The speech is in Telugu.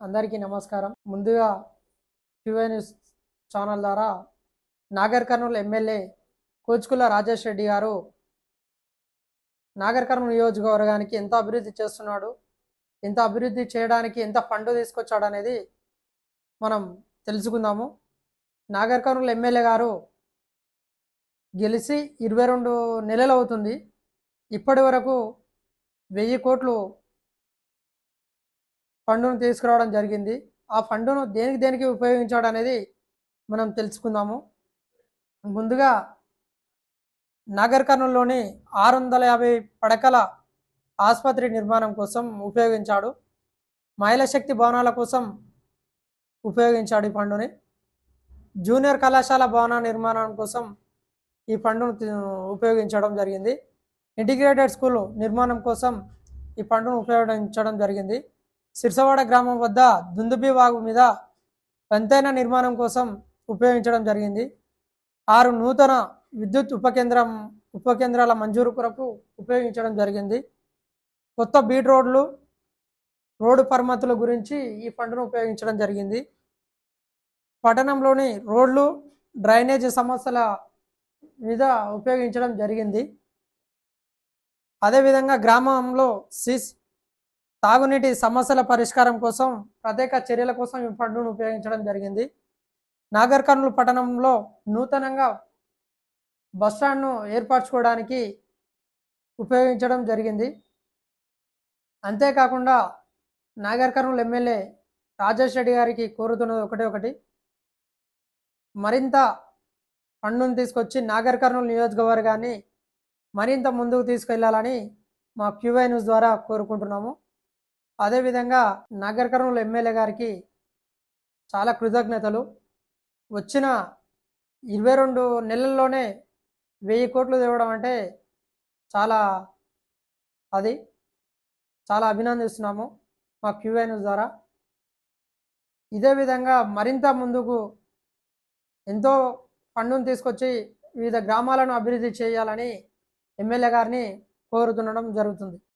అందరికీ నమస్కారం. ముందుగా క్యూఏ న్యూస్ ఛానల్ ద్వారా నాగర్ కర్నూలు ఎమ్మెల్యే కోచుకుల రాజేష్ రెడ్డి గారు నాగర్ కర్నూలు నియోజకవర్గానికి ఎంత అభివృద్ధి చేస్తున్నాడు ఎంత అభివృద్ధి చేయడానికి ఎంత ఫండ్ తీసుకొచ్చాడు అనేది మనం తెలుసుకుందాము. నాగర్ కర్నూలు ఎమ్మెల్యే గారు గెలిచి ఇరవై రెండు నెలలు అవుతుంది. ఇప్పటి వరకు వెయ్యి కోట్లు ఫండును తీసుకురావడం జరిగింది. ఆ ఫండును దేనికి దేనికి ఉపయోగించడం అనేది మనం తెలుసుకుందాము. ముందుగా నాగర్ కర్నూలులోని ఆరు వందల యాభై పడకల ఆసుపత్రి నిర్మాణం కోసం ఉపయోగించాడు. మహిళా శక్తి భవనాల కోసం ఉపయోగించాడు ఈ ఫండుని. జూనియర్ కళాశాల భవన నిర్మాణం కోసం ఈ ఫండును ఉపయోగించడం జరిగింది. ఇంటిగ్రేటెడ్ స్కూల్ నిర్మాణం కోసం ఈ ఫండును ఉపయోగించడం జరిగింది. సిర్సవాడ గ్రామం వద్ద దుందుబి వాగు మీద వంతెన నిర్మాణం కోసం ఉపయోగించడం జరిగింది. ఆరు నూతన విద్యుత్ ఉపకేంద్రం ఉపకేంద్రాల మంజూరు కొరకు ఉపయోగించడం జరిగింది. కొత్త బీట్ రోడ్లు రోడ్డు పరమతుల గురించి ఈ ఫండ్ను ఉపయోగించడం జరిగింది. పట్టణంలోని రోడ్లు డ్రైనేజ్ సమస్యల మీద ఉపయోగించడం జరిగింది. అదేవిధంగా గ్రామంలో సిస్ తాగునీటి సమస్యల పరిష్కారం కోసం ప్రత్యేక చర్యల కోసం ఈ ఫండ్ను ఉపయోగించడం జరిగింది. నాగర్ కర్నూలు పట్టణంలో నూతనంగా బస్టాండ్ను ఏర్పరచుకోవడానికి ఉపయోగించడం జరిగింది. అంతేకాకుండా నాగర్ కర్నూలు ఎమ్మెల్యే రాజేష్ రెడ్డి గారికి కోరుతున్నది ఒకటే ఒకటి. మరింత ఫండ్ను తీసుకొచ్చి నాగర్ కర్నూలు నియోజకవర్గాన్ని మరింత ముందుకు తీసుకెళ్ళాలని మా క్యూఐ న్యూస్ ద్వారా కోరుకుంటున్నాము. అదేవిధంగా నాగర్ కర్నూలు ఎమ్మెల్యే గారికి చాలా కృతజ్ఞతలు. వచ్చిన ఇరవై రెండు నెలల్లోనే వెయ్యి కోట్లు తేవడం అంటే చాలా అది. చాలా అభినందిస్తున్నాము మా క్యూఐ న్యూస్ ద్వారా. ఇదే విధంగా మరింత ముందుకు ఎంతో ఫండును తీసుకొచ్చి వివిధ గ్రామాలను అభివృద్ధి చేయాలని ఎమ్మెల్యే గారిని కోరుతుండడం జరుగుతుంది.